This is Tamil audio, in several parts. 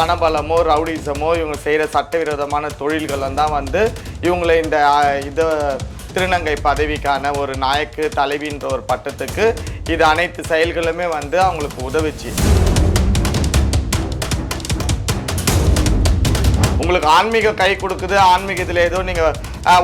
பணபலமோ ரவுடிசமோ இவங்க செய்கிற சட்டவிரோதமான தொழில்களும் தான் வந்து இவங்களை இந்த இதை இது திருநங்கை பதவிக்கான ஒரு நாயக்கு தலைவின்ற ஒரு பட்டத்துக்கு இது அனைத்து செயல்களுமே வந்து அவங்களுக்கு உதவிச்சு. உங்களுக்கு ஆன்மீகம் கை கொடுக்குது ஆன்மீகத்தில் ஏதோ நீங்கள்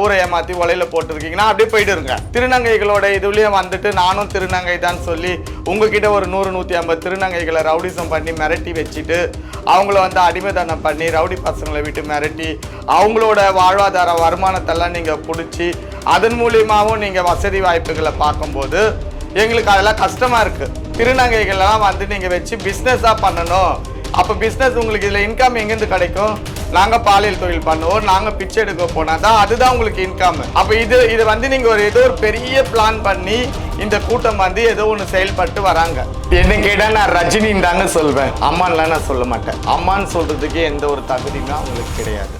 ஊரை ஏமாற்றி உலையில் போட்டிருக்கீங்கன்னா அப்படியே போயிடுங்க திருநங்கைகளோட இதுலேயும் வந்துட்டு நானும் திருநங்கை தான் சொல்லி உங்ககிட்ட ஒரு நூறு நூற்றி ஐம்பது திருநங்கைகளை ரவுடிசம் பண்ணி மிரட்டி வச்சுட்டு அவங்கள வந்து அடிமைதானம் பண்ணி ரவுடி பசங்களை விட்டு மிரட்டி அவங்களோட வாழ்வாதார வருமானத்தெல்லாம் நீங்கள் பிடிச்சி அதன் மூலியமாகவும் நீங்கள் வசதி வாய்ப்புகளை பார்க்கும்போது எங்களுக்கு அதெல்லாம் கஷ்டமாக இருக்குது திருநங்கைகள்லாம் வந்து நீங்கள் வச்சு பிஸ்னஸாக பண்ணணும். அப்போ பிஸ்னஸ் உங்களுக்கு இதில் இன்கம் எங்கேருந்து கிடைக்கும்? நாங்கள் பாலியல் தொழில் பண்ணுவோம் நாங்கள் பிச்சை எடுக்க போனால் தான் அதுதான் உங்களுக்கு இன்கம் அப்போ இது இது வந்து நீங்கள் ஒரு ஏதோ ஒரு பெரிய பிளான் பண்ணி இந்த கூட்டம் வந்து ஏதோ ஒன்று செயல்பட்டு வராங்க. என்ன கேட்டால் நான் ரஜினின்னு தாங்க சொல்வேன். அம்மான்லாம் நான் சொல்ல மாட்டேன். அம்மான்னு சொல்கிறதுக்கு எந்த ஒரு தகுதியுமே அவங்களுக்கு கிடையாது.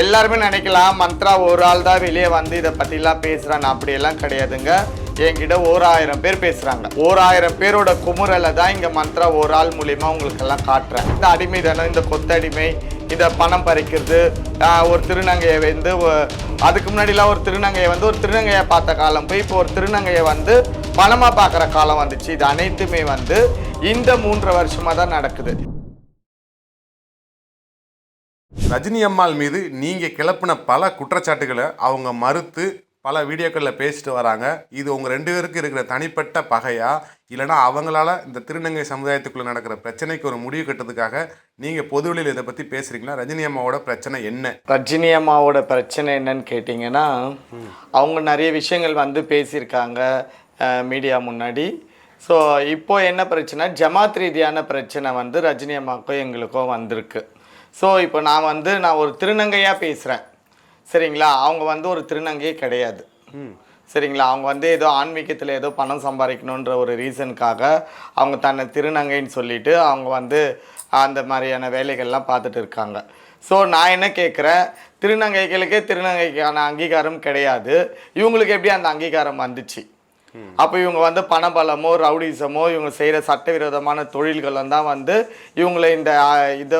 எல்லாருமே நினைக்கலாம் மந்த்ரா ஒரு ஆள் தான் வெளியே வந்து இதை பற்றிலாம் பேசுகிறான் அப்படியெல்லாம் கிடையாதுங்க. என்கிட்ட ஓர் ஆயிரம் பேர் பேசுகிறாங்க ஓர் ஆயிரம் பேரோட குமுறலை தான் இங்கே மந்த்ரா ஒரு ஆள் மூலியமா உங்களுக்கு எல்லாம் காட்டுறேன். இந்த அடிமை தானே இந்த கொத்தடிமை இந்த பணம் பறிக்கிறது ஒரு திருநங்கையை வந்து அதுக்கு முன்னாடிலாம் ஒரு திருநங்கையை வந்து ஒரு திருநங்கையை பார்த்த காலம். போய் இப்போ ஒரு திருநங்கையை வந்து பணமாக பார்க்குற காலம் வந்துச்சு. இது அனைத்துமே வந்து இந்த மூன்று வருஷமாக தான் நடக்குது. ரஜினி அம்மாள் மீது நீங்க கிளப்பின பல குற்றச்சாட்டுகளை அவங்க மறுத்து பல வீடியோக்களில் பேசிட்டு வராங்க. இது உங்கள் ரெண்டு பேருக்கு இருக்கிற தனிப்பட்ட பகையா? இல்லைன்னா அவங்களால இந்த திருநங்கை சமுதாயத்துக்குள்ளே நடக்கிற பிரச்சனைக்கு ஒரு முடிவு கட்டுறதுக்காக நீங்கள் பொதுவெளியில் இதை பற்றி பேசுறீங்களா? ரஜினி அம்மாவோட பிரச்சனை என்ன? ரஜினி அம்மாவோட பிரச்சனை என்னன்னு கேட்டிங்கன்னா அவங்க நிறைய விஷயங்கள் வந்து பேசியிருக்காங்க மீடியா முன்னாடி. ஸோ இப்போ என்ன பிரச்சனை? ஜமாத் ரீதியான பிரச்சனை வந்து ரஜினி அம்மாவுக்கும் எங்களுக்கும் வந்திருக்கு. ஸோ இப்போ நான் வந்து நான் ஒரு திருநங்கையாக பேசுகிறேன் சரிங்களா? அவங்க வந்து ஒரு திருநங்கையே கிடையாது. சரிங்களா? அவங்க வந்து ஏதோ ஆன்மீகத்தில் ஏதோ பணம் சம்பாதிக்கணுன்ற ஒரு ரீசனுக்காக அவங்க தன்னை திருநங்கைன்னு சொல்லிட்டு அவங்க வந்து அந்த மாதிரியான வேலைகள்லாம் பார்த்துட்டு இருக்காங்க. ஸோ நான் என்ன கேட்குறேன் திருநங்கைகளுக்கே திருநங்கைக்கான அங்கீகாரம் கிடையாது. இவங்களுக்கு எப்படி அந்த அங்கீகாரம் வந்துச்சு? அப்போ இவங்க வந்து பணபலமோ ரவுடிசமோ இவங்க செய்கிற சட்டவிரோதமான தொழில்களும் தான் வந்து இவங்களை இந்த இது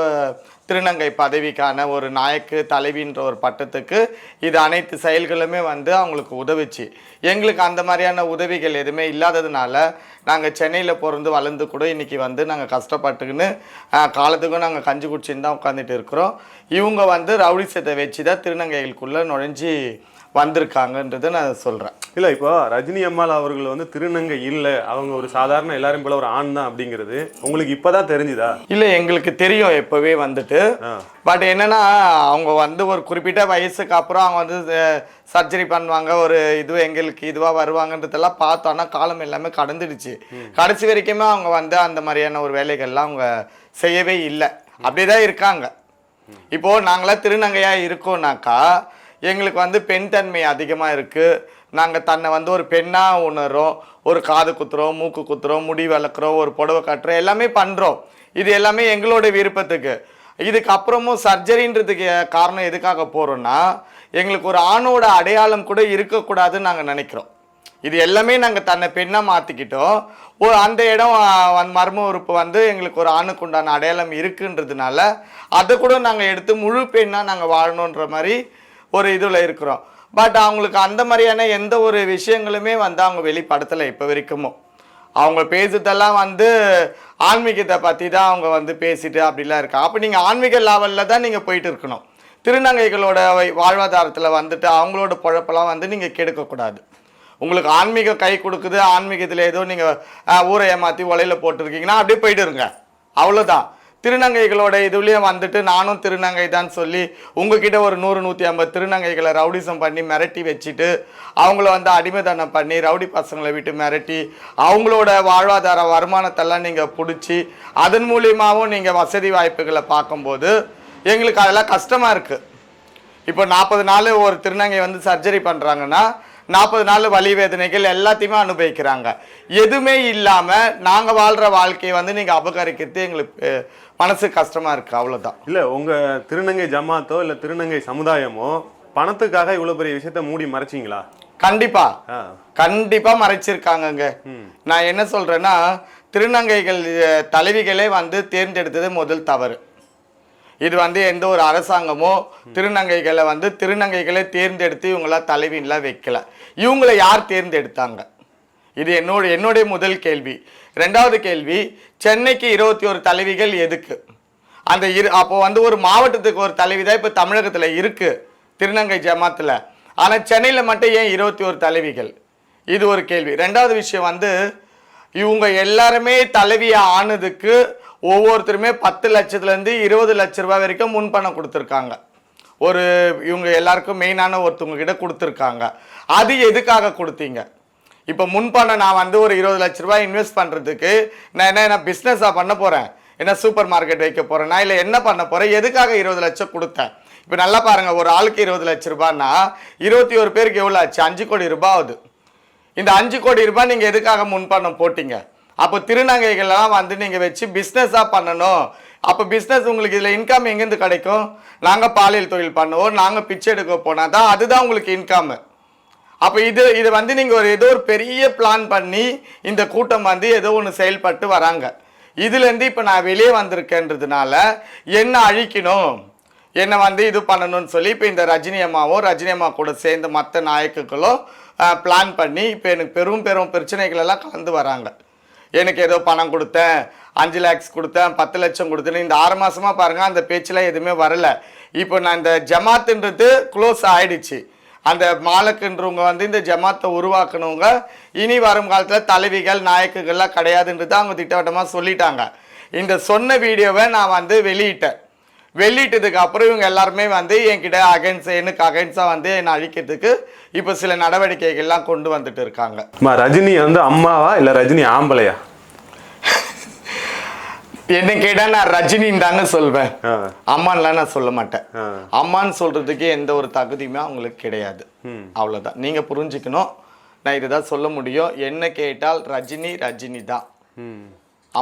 திருநங்கை பதவிக்கான ஒரு நாயக்கு தலைவின்ற ஒரு பட்டத்துக்கு இது அனைத்து செயல்களுமே வந்து அவங்களுக்கு உதவிச்சு. எங்களுக்கு அந்த மாதிரியான உதவிகள் எதுவுமே இல்லாததுனால நாங்கள் சென்னையில் பிறந்து வளர்ந்து கூட இன்றைக்கி வந்து நாங்கள் கஷ்டப்பட்டுக்கின்னு காலத்துக்கும் நாங்கள் கஞ்சி குடிச்சின்னு தான் உட்காந்துட்டு இருக்கிறோம். இவங்க வந்து ரவுடிசத்தை வச்சு தான் திருநங்கைகளுக்குள்ளே நுழைஞ்சி வந்திருக்காங்கன்றதை நான் சொல்கிறேன் இல்ல இப்போ ரஜினி அம்மாள் அவர்கள் வந்து திருநங்கை இல்ல. அவங்க ஒரு சாதாரண எல்லாரும் போல ஒரு ஆண் தான் அப்படிங்கிறது உங்களுக்கு இப்பதான் தெரிஞ்சுதா? இல்லை எங்களுக்கு தெரியும் எப்போவே வந்துட்டு. பட் என்னன்னா அவங்க வந்து ஒரு குறிப்பிட்ட வயசுக்கு அப்புறம் அவங்க வந்து சர்ஜரி பண்ணுவாங்க ஒரு இது எங்களுக்கு இதுவாக வருவாங்கன்றதெல்லாம் பார்த்தோன்னா காலம் எல்லாமே கடந்துடுச்சு. கடைசி வரைக்குமே அவங்க வந்து அந்த மாதிரியான ஒரு வேலைகள்லாம் அவங்க செய்யவே இல்லை. அப்படியே தான் இருக்காங்க இப்போது நாங்களாம் திருநங்கையாக இருக்கோம்னாக்கா எங்களுக்கு வந்து பெண் தன்மை அதிகமாக இருக்குது நாங்கள் தன்னை வந்து ஒரு பெண்ணாக உணர்கிறோம் ஒரு காது குத்துறோம் மூக்கு குத்துறோம் முடி வளர்க்குறோம் ஒரு புடவை கட்டுறோம் எல்லாமே பண்ணுறோம் இது எல்லாமே எங்களோட விருப்பத்துக்கு. இதுக்கு அப்புறமும் சர்ஜரின்றதுக்கு காரணம் எதுக்காக போகிறோன்னா எங்களுக்கு ஒரு ஆணோட அடையாளம் கூட இருக்கக்கூடாதுன்னு நாங்கள் நினைக்கிறோம். இது எல்லாமே நாங்கள் தன்னை பெண்ணாக மாற்றிக்கிட்டோம் ஓ அந்த இடம் வந் மர்ம உறுப்பு வந்து எங்களுக்கு ஒரு ஆணுக்கு உண்டான அடையாளம் இருக்குன்றதுனால அதை கூட நாங்கள் எடுத்து முழு பெண்ணாக நாங்கள் வாழணுன்ற மாதிரி ஒரு இதில் இருக்கிறோம். பட் அவங்களுக்கு அந்த மாதிரியான எந்த ஒரு விஷயங்களுமே வந்து அவங்க வெளிப்படுத்தலை இப்போ வரைக்குமோ. அவங்க பேசுறதெல்லாம் வந்து ஆன்மீகத்தை பற்றி தான் அவங்க வந்து பேசிட்டு அப்படிலாம் இருக்காங்க அப்போ நீங்கள் ஆன்மீக லெவலில் தான் நீங்கள் போயிட்டு இருக்கணும். திருநங்கைகளோட வை- வாழ்வாதாரத்தில் வந்துட்டு அவங்களோட பொழப்பெல்லாம் வந்து நீங்கள் கெடுக்கக்கூடாது. உங்களுக்கு ஆன்மீகம் கை கொடுக்குது ஆன்மீகத்தில் ஏதோ நீங்கள் ஊரை ஏமாற்றி உலையில் போட்டிருக்கீங்கன்னா அப்படியே போயிடுங்க அவ்வளோதான் திருநங்கைகளோட இதுலேயும் வந்துட்டு நானும் திருநங்கை தான் சொல்லி உங்ககிட்ட ஒரு நூறு நூற்றி ஐம்பது திருநங்கைகளை ரவுடிசம் பண்ணி மிரட்டி வச்சுட்டு அவங்கள வந்து அடிமைதனம் பண்ணி ரவுடி பசங்களை விட்டு மிரட்டி அவங்களோட வாழ்வாதார வருமானத்தெல்லாம் நீங்கள் பிடிச்சி அதன் மூலியமாகவும் நீங்கள் வசதி வாய்ப்புகளை பார்க்கும்போது எங்களுக்கு அதெல்லாம் கஷ்டமாக இருக்குது இப்போ நாற்பது நாள் ஒரு திருநங்கை வந்து சர்ஜரி பண்ணுறாங்கன்னா நாற்பது நாள் வலி வேதனைகள் எல்லாத்தையுமே அனுபவிக்கிறாங்க. எதுவுமே இல்லாமல் நாங்கள் வாழ்கிற வாழ்க்கையை வந்து நீங்கள் அபகரிக்கிறது எங்களுக்கு மனசு கஷ்டமாக இருக்குது அவ்வளோதான் இல்ல உங்க திருநங்கை ஜமாத்தோ இல்ல திருநங்கை சமுதாயமோ பணத்துக்காக இவ்வளவு பெரிய விஷயத்த மூடி மறைச்சிங்களா? கண்டிப்பா. கண்டிப்பா மறைச்சிருக்காங்கங்க. நான் என்ன சொல்றேன்னா திருநங்கைகள் தலைவிகளே வந்து தேர்ந்தெடுத்தது முதல் தவறு. இது வந்து எந்த ஒரு அரசாங்கமோ திருநங்கைகளை வந்து திருநங்கைகளை தேர்ந்தெடுத்து இவங்கள தலைவின்லாம் வைக்கல. இவங்களை யார் தேர்ந்தெடுத்தாங்க? இது என்னோட என்னுடைய முதல் கேள்வி. ரெண்டாவது கேள்வி சென்னைக்கு இருபத்தி ஒரு தலைவிகள் எதுக்கு? அந்த இரு அப்போ வந்து ஒரு மாவட்டத்துக்கு ஒரு தலைவி தான் இப்போ தமிழகத்தில் இருக்குது திருநங்கை ஜமாத்தில். ஆனால் சென்னையில் மட்டும் ஏன் இருபத்தி ஒரு தலைவிகள்? இது ஒரு கேள்வி. ரெண்டாவது விஷயம் வந்து இவங்க எல்லாருமே தலைவியாக ஆனதுக்கு ஒவ்வொருத்தருமே பத்து லட்சத்துலேருந்து இருபது லட்ச ரூபா வரைக்கும் முன்பணம் கொடுத்துருக்காங்க. ஒரு இவங்க எல்லாருக்கும் மெயினான ஒருத்தவங்க கிட்ட கொடுத்துருக்காங்க. அது எதுக்காக கொடுத்தீங்க? இப்போ முன்பணம் நான் வந்து ஒரு இருபது லட்ச ரூபாய் இன்வெஸ்ட் பண்ணுறதுக்கு நான் என்ன என்ன பிஸ்னஸாக பண்ண போகிறேன் என்ன சூப்பர் மார்க்கெட் வைக்க போகிறேன்னா இல்லை என்ன பண்ண போகிறேன் எதுக்காக இருபது லட்சம் கொடுத்தேன்? இப்போ நல்லா பாருங்கள் ஒரு ஆளுக்கு இருபது லட்ச ரூபான்னா இருபத்தி ஒரு பேருக்கு எவ்வளோ ஆச்சு? அஞ்சு கோடி ரூபாய் ஆகுது இந்த அஞ்சு கோடி ரூபாய் நீங்கள் எதுக்காக முன்பணம் போட்டீங்க? அப்போ திருநங்கைகள்லாம் வந்து நீங்கள் வச்சு பிஸ்னஸாக பண்ணணும். அப்போ பிஸ்னஸ் உங்களுக்கு இதில் இன்கம் எங்கேருந்து கிடைக்கும்? நாங்கள் பாலியல் தொழில் பண்ணுவோம் நாங்கள் பிச்சை எடுக்க போனால் தான் அதுதான் உங்களுக்கு இன்கம் அப்போ இது இது வந்து நீங்கள் ஒரு ஏதோ ஒரு பெரிய பிளான் பண்ணி இந்த கூட்டம் வந்து ஏதோ ஒன்று செயல்பட்டு வராங்க. இதுலேருந்து இப்போ நான் வெளியே வந்திருக்கேன்றதுனால என்ன அழிக்கணும்? என்னை வந்து இது பண்ணணும்னு சொல்லி இப்போ இந்த ரஜினி அம்மாவோ ரஜினி அம்மா கூட சேர்ந்த மற்ற நாயக்குகளும் பிளான் பண்ணி இப்போ எனக்கு பெரும் பெரும் பிரச்சனைகளெல்லாம் கலந்து வராங்க. எனக்கு ஏதோ பணம் கொடுத்தேன் அஞ்சு லேக்ஸ் கொடுத்தேன் பத்து லட்சம் கொடுத்தேன்னு இந்த ஆறு மாதமாக பாருங்கள் அந்த பேச்சுலாம் எதுவுமே வரல. இப்போ நான் இந்த ஜமாத்துன்றது க்ளோஸ் ஆகிடுச்சு அந்த மாலக்குன்றவங்க வந்து இந்த ஜமாத்தை உருவாக்குனவங்க இனி வரும் காலத்தில் தலைவிகள் நாயக்குகள்லாம் கிடையாதுன்றது அவங்க திட்டவட்டமாக சொல்லிட்டாங்க. இந்த சொன்ன வீடியோவை நான் வந்து வெளியிட்டேன். வெளியிட்டதுக்கு அப்புறம் இவங்க எல்லாருமே வந்து என்கிட்ட அகைன்ஸ் எனக்கு அகைன்ஸாக வந்து என்னை அழிக்கிறதுக்கு இப்போ சில நடவடிக்கைகள்லாம் கொண்டு வந்துட்டு இருக்காங்க. ரஜினி வந்து அம்மாவா இல்லை ரஜினி ஆம்பளையா? என்ன கேட்டா நான் ரஜினின்னு தாங்க சொல்வேன். அம்மான்லாம் நான் சொல்ல மாட்டேன். அம்மான்னு சொல்றதுக்கு எந்த ஒரு தகுதியுமே அவங்களுக்கு கிடையாது. அவ்வளவுதான். நீங்க புரிஞ்சுக்கணும். நான் இதுதான் சொல்ல முடியும். என்ன கேட்டால் ரஜினி ரஜினி தான்.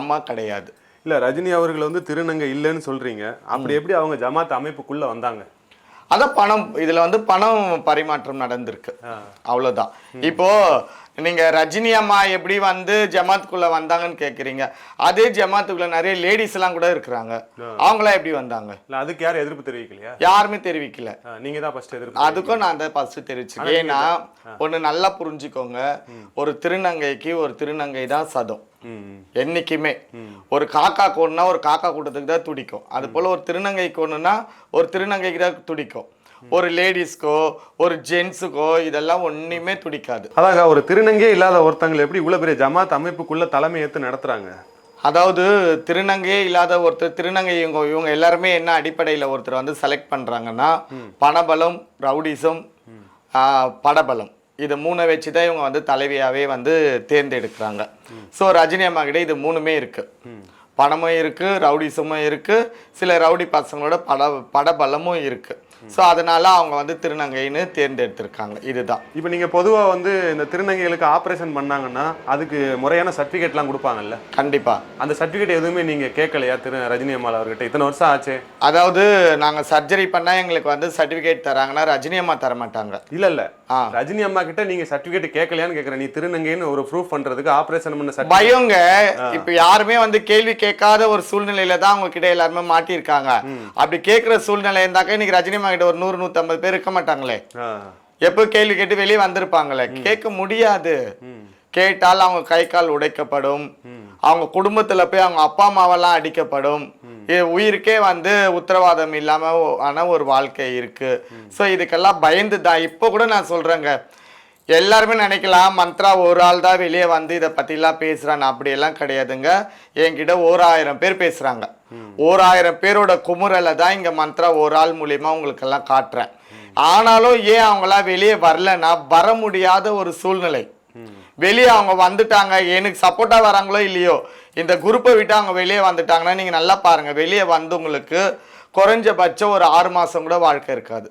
அம்மா கிடையாது. இல்ல ரஜினி அவர்கள் வந்து திருநங்கை இல்லைன்னு சொல்றீங்க. அப்படி எப்படி அவங்க ஜமாத் அமைப்புக்குள்ள வந்தாங்க? அதான் பணம் இதுல வந்து பணம் பரிமாற்றம் நடந்திருக்கு. அவ்வளவுதான். இப்போ நீங்க ரஜினி அம்மா எப்படி வந்து ஜமாத்துக்குள்ள வந்தாங்கன்னு கேக்குறீங்க. அதே ஜமாத்துக்குள்ள நிறைய லேடிஸ் எல்லாம் கூட இருக்கிறாங்க. அவங்களாம் எப்படி வந்தாங்க? இல்ல அதுக்கு யாரும் எதிர்ப்பு தெரிவிக்கலையா? யாருமே தெரிவிக்கல. ஆ, நீங்க தான் ஃபர்ஸ்ட் எதிர்ப்பு அதுக்கும் நான் தான் ஃபர்ஸ்ட் தெரிவிச்சிருக்கேன் ஏன்னா ஒண்ணு நல்லா புரிஞ்சுக்கோங்க. ஒரு திருநங்கைக்கு ஒரு திருநங்கை தான் சதம். என்னைக்குமே. ஒரு காக்கா கொண்டுனா ஒரு காக்கா கூட்டத்துக்கு தான் துடிக்கும். அது போல ஒரு திருநங்கை கொண்டுனா ஒரு திருநங்கைக்கு தான் துடிக்கும். ஒரு லேடிஸ்க்கோ ஒரு ஜென்ஸுக்கோ இதெல்லாம் ஒண்ணுமே துடிக்காது. அதாங்க ஒரு திருநங்கே இல்லாத ஒருத்தங்களை எப்படி இவ்வளவு பெரிய ஜமாத் அமைப்புக்குள்ள தலைமை ஏத்து நடத்துறாங்க? அதாவது திருநங்கையே இல்லாத ஒருத்தர் திருநங்கை இவங்க இவங்க எல்லாருமே என்ன அடிப்படையில் ஒருத்தர் வந்து செலக்ட் பண்ணுறாங்கன்னா பணபலம் ரவுடிசம் படபலம். இது மூணை வச்சு தான் இவங்க வந்து தலைவியாவே வந்து தேர்ந்தெடுக்கிறாங்க. ஸோ ரஜினி அம்மா கிட்ட இது மூணுமே இருக்கு. பணமும் இருக்கு ரவுடிசமும் இருக்கு. சில ரவுடி பசங்களோட பட படபலமும் இருக்கு. ஸோ அதனால அவங்க வந்து திருநங்கைன்னு தேர்ந்தெடுத்திருக்காங்க. இதுதான். இப்போ நீங்க பொதுவா வந்து இந்த திருநங்கைகளுக்கு ஆபரேஷன் பண்ணாங்கன்னா அதுக்கு முறையான சர்டிஃபிகேட்லாம் கொடுப்பாங்கல்ல? கண்டிப்பா. அந்த சர்டிஃபிகேட் எதுவுமே நீங்க கேட்கலையா? திரு ரஜினி அம்மாள் அவர்கிட்ட? இத்தனை வருஷம் ஆச்சு. அதாவது நாங்கள் சர்ஜரி பண்ணால் எங்களுக்கு வந்து சர்டிஃபிகேட் தராங்கன்னா ரஜினி அம்மா தர மாட்டாங்க இல்ல இல்ல. ரஜினி அம்மா கிட்ட நீங்க சர்டிஃபிகேட் கேட்கலையான்னு கேக்குறேன். நீ திருநங்கைன்னு ஒரு ப்ரூஃப் பண்றதுக்கு ஆபரேஷன் பண்ண பயங்க. இப்ப யாருமே வந்து கேள்வி கேட்காத ஒரு சூழ்நிலையில தான் அவங்க கிட்ட எல்லாருமே மாட்டியிருக்காங்க. அப்படி கேட்கிற சூழ்நிலை இருந்தாக்க இன்னைக்கு ரஜினி அம்மா கிட்ட ஒரு நூறு நூத்தம்பது பேர் இருக்க மாட்டாங்களே. எப்போ கேள்வி கேட்டு வெளியே வந்திருப்பாங்களே? கேட்க முடியாது. கேட்டால் அவங்க கை கால் உடைக்கப்படும். அவங்க குடும்பத்துல போய் அவங்க அப்பா அம்மாவெல்லாம் அடிக்கப்படும். உயிருக்கே வந்து உத்தரவாதம் இல்லாம ஒ- ஆன ஒரு வாழ்க்கை இருக்கு. ஸோ இதுக்கெல்லாம் பயந்து தான். இப்போ கூட நான் சொல்றேங்க. எல்லாருமே நினைக்கலாம் மந்த்ரா ஒரு ஆள் தான் வெளியே வந்து இதை பற்றிலாம் பேசுகிறான் அப்படியெல்லாம் கிடையாதுங்க. என்கிட்ட ஓராயிரம் பேர் பேசுகிறாங்க ஓராயிரம் பேரோட குமுறலை தான் இங்கே மந்த்ரா ஒரு ஆள் மூலியமா உங்களுக்கெல்லாம் காட்டுறேன். ஆனாலும் ஏன் அவங்களாம் வெளியே வரலன்னா வர முடியாத ஒரு சூழ்நிலை. வெளியே அவங்க வந்துட்டாங்க. எனக்கு சப்போர்ட்டா வராங்களோ இல்லையோ இந்த குரூப்பை விட்டு அவங்க வெளியே வந்துட்டாங்கன்னா நீங்க நல்லா பாருங்க. வெளியே வந்தவங்களுக்கு குறைஞ்சபட்சம் ஒரு ஆறு மாசம் கூட வாழ்க்கை இருக்காது.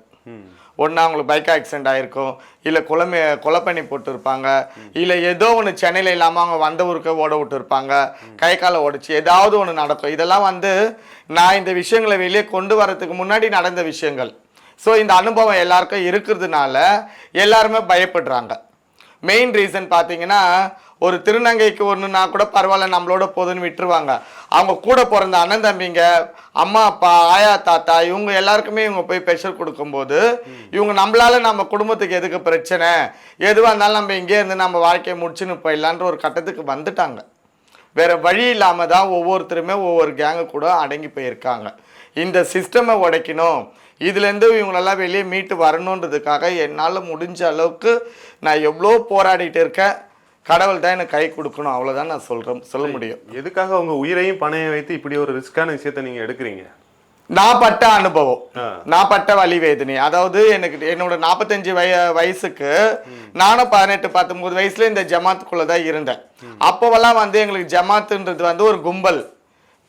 ஒன்று அவங்களுக்கு பைக் ஆக்சிடென்ட் ஆயிருக்கும். இல்லை குழம்பு கொலை பண்ணி போட்டிருப்பாங்க. இல்லை ஏதோ ஒன்று சென்னையில் இல்லாமல் அவங்க வந்த ஊருக்கு ஓட விட்டுருப்பாங்க. கை காலை உடைச்சு ஏதாவது ஒன்று நடக்கும். இதெல்லாம் வந்து நான் இந்த விஷயங்களை வெளியே கொண்டு வரதுக்கு முன்னாடி நடந்த விஷயங்கள். ஸோ இந்த அனுபவம் எல்லாருக்கும் இருக்கிறதுனால எல்லாருமே பயப்படுறாங்க. மெயின் ரீசன் பார்த்தீங்கன்னா ஒரு திருநங்கைக்கு ஒன்றுனா கூட பரவாயில்ல நம்மளோட போதுன்னு விட்டுருவாங்க. அவங்க கூட பிறந்த அண்ணன் தம்பிங்க அம்மா அப்பா ஆயா தாத்தா இவங்க எல்லாருக்குமே இவங்க போய் ப்ரெஷர் கொடுக்கும்போது இவங்க நம்மளால நம்ம குடும்பத்துக்கு எதுக்கு பிரச்சனை? எதுவாக இருந்தாலும் நம்ம இங்கே இருந்து நம்ம வாழ்க்கையை முடிச்சுன்னு போயிடலான்ற ஒரு கட்டத்துக்கு வந்துட்டாங்க. வேற வழி இல்லாமல் தான் ஒவ்வொருத்தருமே ஒவ்வொரு கேங்கு கூட அடங்கி போயிருக்காங்க. இந்த சிஸ்டமை உடைக்கணும். இதுலேருந்து இவங்களெல்லாம் வெளியே மீட்டு வரணுன்றதுக்காக என்னால் முடிஞ்ச அளவுக்கு நான் எவ்வளோ போராடிட்டு இருக்கேன். கடவுள் தான் எனக்கு கை கொடுக்கணும் அவ்வளோதான் நான் சொல்கிறேன் சொல்ல முடியும். எதுக்காக உங்க உயிரையும் பணையம் வைத்து இப்படி ஒரு ரிஸ்கான விஷயத்த நீங்க எடுக்கிறீங்க? நான் பட்ட அனுபவம். நான் பட்ட வலி வேதனை. அதாவது எனக்கு என்னோட நாற்பத்தஞ்சு வய வயசுக்கு நானும் பதினெட்டு பத்தொன்பது வயசுல இந்த ஜமாத்துக்குள்ள தான் இருந்தேன். அப்போவெல்லாம் வந்து எங்களுக்கு ஜமாத்துன்றது வந்து ஒரு கும்பல்.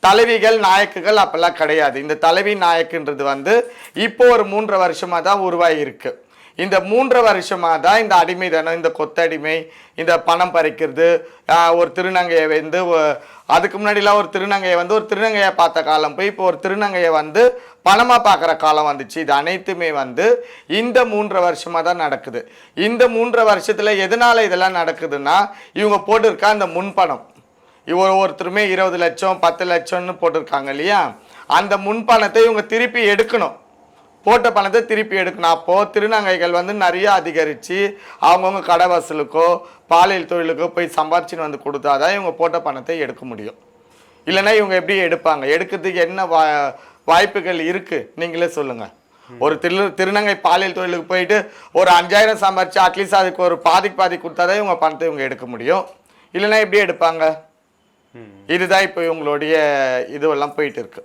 தலைவிகள் நாயக்குகள் அப்பெல்லாம் கிடையாது. இந்த தலைவி நாயக்குன்றது வந்து இப்போ ஒரு மூன்றரை வருஷமா தான் உருவாகி இருக்கு இந்த மூன்று வருஷமாக தான் இந்த அடிமைதனம் இந்த கொத்தடிமை இந்த பணம் பறிக்கிறது ஒரு திருநங்கையை வந்து அதுக்கு முன்னாடிலாம் ஒரு திருநங்கையை வந்து ஒரு திருநங்கையை பார்த்த காலம் போய் இப்போ ஒரு திருநங்கையை வந்து பணமாக பார்க்குற காலம் வந்துச்சு. இது அனைத்துமே வந்து இந்த மூன்று வருஷமாக தான் நடக்குது. இந்த மூன்று வருஷத்தில் எதனால் இதெல்லாம் நடக்குதுன்னா இவங்க போட்டிருக்க அந்த முன்பணம். இவர் ஒருத்தருமே இருபது லட்சம் பத்து லட்சம்னு போட்டிருக்காங்க இல்லையா? அந்த முன்பணத்தை இவங்க திருப்பி எடுக்கணும். போட்ட பணத்தை திருப்பி எடுக்கணும். அப்போது திருநங்கைகள் வந்து நிறைய அதிகரித்து அவங்கவுங்க கடை வசூலுக்கோ பாலியல் தொழிலுக்கோ போய் சம்பாரிச்சின்னு வந்து கொடுத்தாதான் இவங்க போட்ட பணத்தை எடுக்க முடியும். இல்லைன்னா இவங்க எப்படி எடுப்பாங்க? எடுக்கிறதுக்கு என்ன வா வாய்ப்புகள் இருக்குது நீங்களே சொல்லுங்கள் ஒரு திரு திருநங்கை பாலியல் தொழிலுக்கு போயிட்டு ஒரு அஞ்சாயிரம் சம்பாரிச்சு அட்லீஸ்ட் அதுக்கு ஒரு பாதிக்கு பாதி கொடுத்தாதான் இவங்க பணத்தை இவங்க எடுக்க முடியும். இல்லைன்னா எப்படி எடுப்பாங்க? இதுதான் இப்போ இவங்களுடைய இதுவெல்லாம் போயிட்டு இருக்கு.